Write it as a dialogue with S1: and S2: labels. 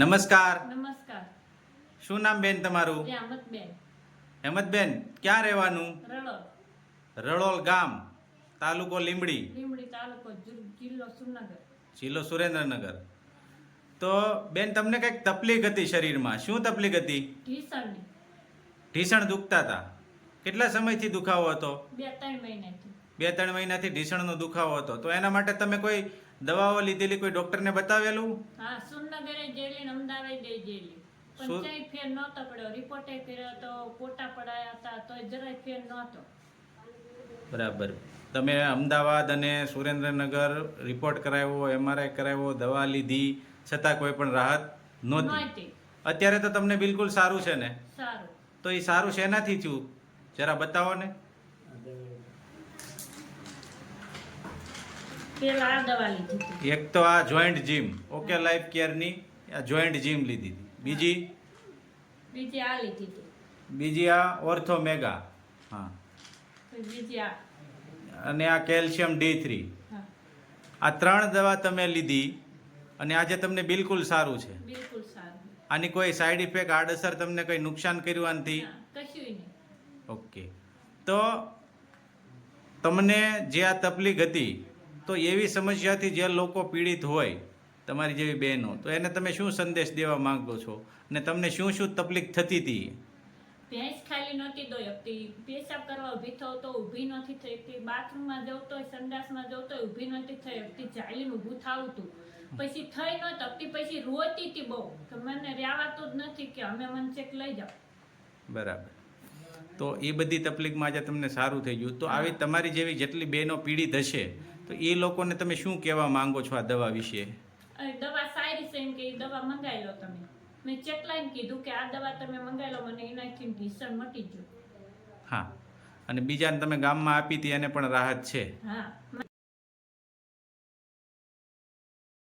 S1: નમસ્કાર.
S2: નમસ્કાર.
S1: શું નામ બેન તમારું?
S2: રામતબેન
S1: હેમતબેન ક્યાં રહેવાનું? રળોલ ગામ તાલુકો લીંબડી.
S2: લીંબડી તાલુકો જિલ્લો સુરેન્દ્રનગર.
S1: જિલ્લો સુરેન્દ્રનગર. તો બેન તમને કંઈક તકલીફ હતી શરીરમાં? શું તકલીફ હતી?
S2: ઢીસણની
S1: ઢીસણ દુખતા હતા કેટલા સમયથી દુખાવો હતો?
S2: બે ત્રણ મહિનાથી.
S1: બે ત્રણ મહિનાથી ઢીસણનો દુખાવો હતો. તો એના માટે તમે કોઈ દવાઓ લીધેલી કોઈ ડોક્ટરને બતાવેલું?
S2: હા સુનગરે જેલી અમદાવાદ ગઈ જેલી. પણ ફેર નહોતો પડ્યો. રિપોર્ટે કર્યો તો કોટા પડાયા હતા તો જરાય ફેર નહોતો.
S1: બરાબર. તમે અમદાવાદ અને સુરેન્દ્રનગર રિપોર્ટ કરાવ્યો એમઆરઆઈ કરાવ્યો દવા લીધી છતાં કોઈ પણ રાહત નહોતી.
S2: નહોતી.
S1: અત્યારે તો તમને બિલકુલ સારું છે ને?
S2: સારું.
S1: તો એ સારું શેનાથી થયું? જરા બતાવો ને.
S2: પેલા આ દવા લીધી હતી.
S1: એક તો આ જોઈન્ટ જીમ ઓકે લાઈફ કેરની આ જોઈન્ટ જીમ લીધી હતી. બીજી?
S2: બીજી આ લીધી હતી.
S1: બીજી આ ઓર્થો મેગા હા.
S2: બીજી આ.
S1: અને આ કેલ્શિયમ ડી થ્રી આ ત્રણ દવા તમે લીધી અને આજે તમને બિલકુલ સારું છે.
S2: બિલકુલ સારું.
S1: આની કોઈ સાઈડ ઇફેક્ટ આડઅસર તમને કંઈ નુકસાન કર્યું આનાથી?
S2: કશું
S1: ઓકે તો તમને જે આ તકલીફ હતી તો એવી સમસ્યાથી જે લોકો પીડિત હોય તમારી જેવી બહેનો તો એને તમે શું સંદેશ દેવા માંગો છો? અને તમને શું શું તકલીફ થતી હતી?
S2: ભેંસ ખાલી નહોતી દોઈ શકતી. પેશાબ કરવા ઊભી થવું તો ઊભી નથી થઈ શકતી. બાથરૂમમાં જવું તો સંડાસમાં જવું તો ઊભી નથી થઈ હતી ચાલીને ઊભું થવું હતું પછી થઈ નહોતી શકતી પછી રોતી હતી બહુ કે મને રહેવાતું જ નથી કે અમે મને ચેક લઈ જાઓ.
S1: બરાબર. તો એ બધી તકલીફમાં આજે તમને સારું થઈ ગયું. તો આવી તમારી જેવી જેટલી બહેનો પીડિત હશે તો એ લોકોને તમે શું કહેવા માંગો છો આ દવા વિશે?
S2: દવા સારી છે એમ કે દવા મંગાવી લો તમે. મેં ચેક લાઈને કીધું કે આ દવા તમે મંગાવી લો મને એનાથી ભીષણ મટી ગયું.
S1: હા. અને બીજાને તમે ગામમાં આપી હતી એને પણ રાહત છે.
S2: હા.